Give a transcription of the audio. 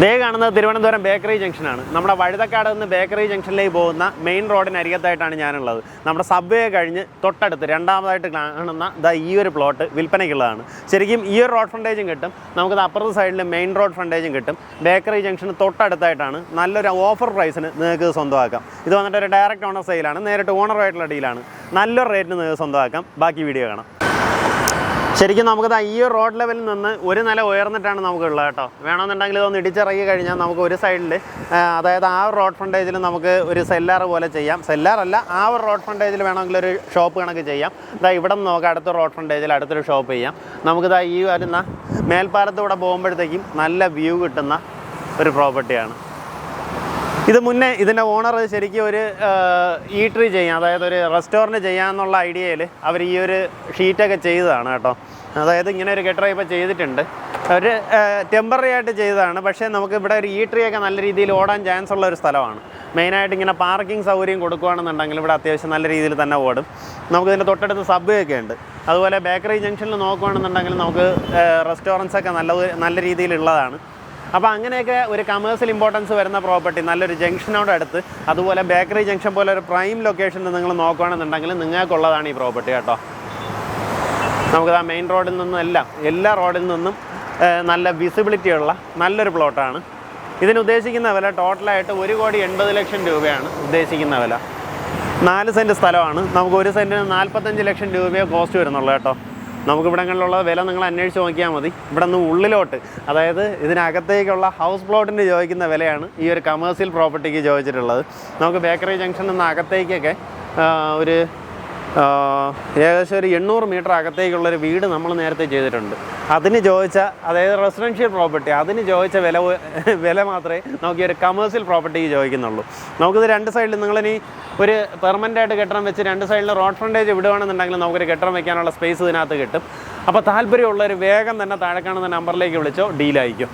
ദേ കാണുന്നത് തിരുവനന്തപുരം ബേക്കറി ജംഗ്ഷനാണ്. നമ്മുടെ വഴുതക്കാട് നിന്ന് ബേക്കറി ജംഗ്ഷനിലേക്ക് പോകുന്ന മെയിൻ റോഡിന് അരികത്തായിട്ടാണ് ഞാനുള്ളത്. നമ്മുടെ സബ്വേ കഴിഞ്ഞ് തൊട്ടടുത്ത് രണ്ടാമതായിട്ട് കാണുന്ന ദാ ഈ ഒരു പ്ലോട്ട് വിൽപ്പനയ്ക്കുള്ളതാണ്. ശരിക്കും ഈ ഒരു റോഡ് ഫ്രണ്ടേജും കിട്ടും. നമുക്കത് അപ്പുറത്തെ സൈഡിൽ മെയിൻ റോഡ് ഫ്രണ്ടേജും കിട്ടും. ബേക്കറി ജംഗ്ഷന് തൊട്ടടുത്തായിട്ടാണ് നല്ലൊരു ഓഫർ പ്രൈസിന് നിങ്ങൾക്ക് സ്വന്തമാക്കാം. ഇത് വന്നിട്ട് ഒരു ഡയറക്റ്റ് ഓണർ സെയിലാണ് നേരിട്ട് ഓണറായിട്ടുള്ള ഡീലാണ് നല്ലൊരു റേറ്റിന് നിങ്ങൾക്ക് സ്വന്തമാക്കാം. ബാക്കി വീഡിയോ കാണാം. ശരിക്കും നമുക്ക് ദാ ഈ റോഡ് ലെവലിൽ നിന്ന് ഒരു നില ഉയർന്നിട്ടാണ് നമുക്കുള്ളത് കേട്ടോ. വേണമെന്നുണ്ടെങ്കിൽ ഇതൊന്ന് ഇടിച്ചിറങ്ങി കഴിഞ്ഞാൽ നമുക്ക് ഒരു സൈഡിൽ അതായത് ആ റോഡ് ഫ്രണ്ടേജിൽ നമുക്ക് ഒരു സെല്ലാർ പോലെ ചെയ്യാം. സെല്ലാറല്ല ആ ഒരു റോഡ് ഫ്രണ്ടേജിൽ വേണമെങ്കിൽ ഒരു ഷോപ്പ് കണക്ക് ചെയ്യാം. ഇതാ ഇവിടെ നിന്ന് നമുക്ക് അടുത്ത റോഡ് ഫ്രണ്ടേജിൽ അടുത്തൊരു ഷോപ്പ് ചെയ്യാം. നമുക്കിതാ ഈ വരുന്ന മേൽപ്പാലത്തൂടെ പോകുമ്പോഴത്തേക്കും നല്ല വ്യൂ കിട്ടുന്ന ഒരു പ്രോപ്പർട്ടിയാണ് ഇത് മുന്നേ ഇതിന്റെ ഓണർ ശരിക്കും ഒരു ഈട്രി ചെയ്യാം അതായത് ഒരു റെസ്റ്റോറന്റ് ചെയ്യാമെന്നുള്ള ഐഡിയയിൽ അവർ ഈ ഒരു ഷീറ്റൊക്കെ ചെയ്തതാണ് കേട്ടോ. അതായത് ഇങ്ങനെ ഒരു കെട്ടറ ഇപ്പോൾ ചെയ്തിട്ടുണ്ട്. അവർ ടെമ്പററി ആയിട്ട് ചെയ്തതാണ്. പക്ഷേ നമുക്ക് ഇവിടെ ഒരു ഈട്രിയൊക്കെ നല്ല രീതിയിൽ ഓടാൻ ചാൻസ് ഉള്ള ഒരു സ്ഥലമാണ്. മെയിനായിട്ട് ഇങ്ങനെ പാർക്കിംഗ് സൗകര്യം കൊടുക്കുകയാണെന്നുണ്ടെങ്കിൽ ഇവിടെ അത്യാവശ്യം നല്ല രീതിയിൽ തന്നെ ഓടും. നമുക്ക് ഇതിന്റെ തൊട്ടടുത്ത് സബ്വേ ഒക്കെ ഉണ്ട്. അതുപോലെ ബേക്കറി ജംഗ്ഷനിൽ നോക്കുകയാണെന്നുണ്ടെങ്കിൽ നമുക്ക് റെസ്റ്റോറൻസൊക്കെ നല്ല നല്ല രീതിയിലുള്ളതാണ് അപ്പോൾ അങ്ങനെയൊക്കെ ഒരു കമേഴ്സ്യൽ ഇമ്പോർട്ടൻസ് വരുന്ന പ്രോപ്പർട്ടി നല്ലൊരു ജംഗ്ഷനോട് അടുത്ത് അതുപോലെ ബേക്കറി ജംഗ്ഷൻ പോലെ ഒരു പ്രൈം ലൊക്കേഷനിൽ നിങ്ങൾ നോക്കുകയാണെന്നുണ്ടെങ്കിൽ നിങ്ങൾക്കുള്ളതാണ് ഈ പ്രോപ്പർട്ടി കേട്ടോ. നമുക്കത് ആ മെയിൻ റോഡിൽ നിന്നും എല്ലാം എല്ലാ റോഡിൽ നിന്നും നല്ല വിസിബിലിറ്റി ഉള്ള നല്ലൊരു പ്ലോട്ടാണ് ഇതിന് ഉദ്ദേശിക്കുന്ന വില ടോട്ടലായിട്ട് ഒരു കോടി എൺപത് ലക്ഷം രൂപയാണ് ഉദ്ദേശിക്കുന്ന വില. നാല് സെന്റ് സ്ഥലമാണ്. നമുക്ക് ഒരു സെന്റിന് നാൽപ്പത്തഞ്ച് ലക്ഷം രൂപയെ കോസ്റ്റ് വരുന്നുള്ളൂ കേട്ടോ. നമുക്ക് ഇവിടങ്ങളിലുള്ള വില നിങ്ങൾ അന്വേഷിച്ച് നോക്കിയാൽ മതി. ഇവിടെ നിന്ന് ഉള്ളിലോട്ട് അതായത് ഇതിനകത്തേക്കുള്ള ഹൗസ് പ്ലോട്ടിന് ചോദിക്കുന്ന വിലയാണ് ഈ ഒരു കമേഴ്സ്യൽ പ്രോപ്പർട്ടിക്ക് ചോദിച്ചിട്ടുള്ളത്. നമുക്ക് ബേക്കറി ജംഗ്ഷനിൽ നിന്ന് അകത്തേക്കൊക്കെ ഒരു ഏകദേശം ഒരു എണ്ണൂറ് മീറ്റർ അകത്തേക്കുള്ളൊരു വീട് നമ്മൾ നേരത്തെ ചെയ്തിട്ടുണ്ട്. അതിന് ചോദിച്ച അതായത് റെസിഡൻഷ്യൽ പ്രോപ്പർട്ടി അതിന് ചോദിച്ച വില വില മാത്രമേ നമുക്ക് ഒരു കമേഴ്സ്യൽ പ്രോപ്പർട്ടിക്ക് ചോദിക്കുന്നുള്ളൂ. നമുക്കിത് രണ്ട് സൈഡിൽ നിങ്ങളിനി ഒരു പെർമനന്റ് ആയിട്ട് വെച്ച് രണ്ട് സൈഡിൽ റോഡ് ഫ്രണ്ടേജ് വിടുകയാണെന്നുണ്ടെങ്കിൽ നമുക്കൊരു കെട്ടിടം വയ്ക്കാനുള്ള സ്പേസ് ഇതിനകത്ത് കിട്ടും. അപ്പോൾ താല്പര്യമുള്ളവർ വേഗം തന്നെ താഴെ കാണുന്ന നമ്പറിലേക്ക് വിളിച്ചോ ഡീലായിരിക്കും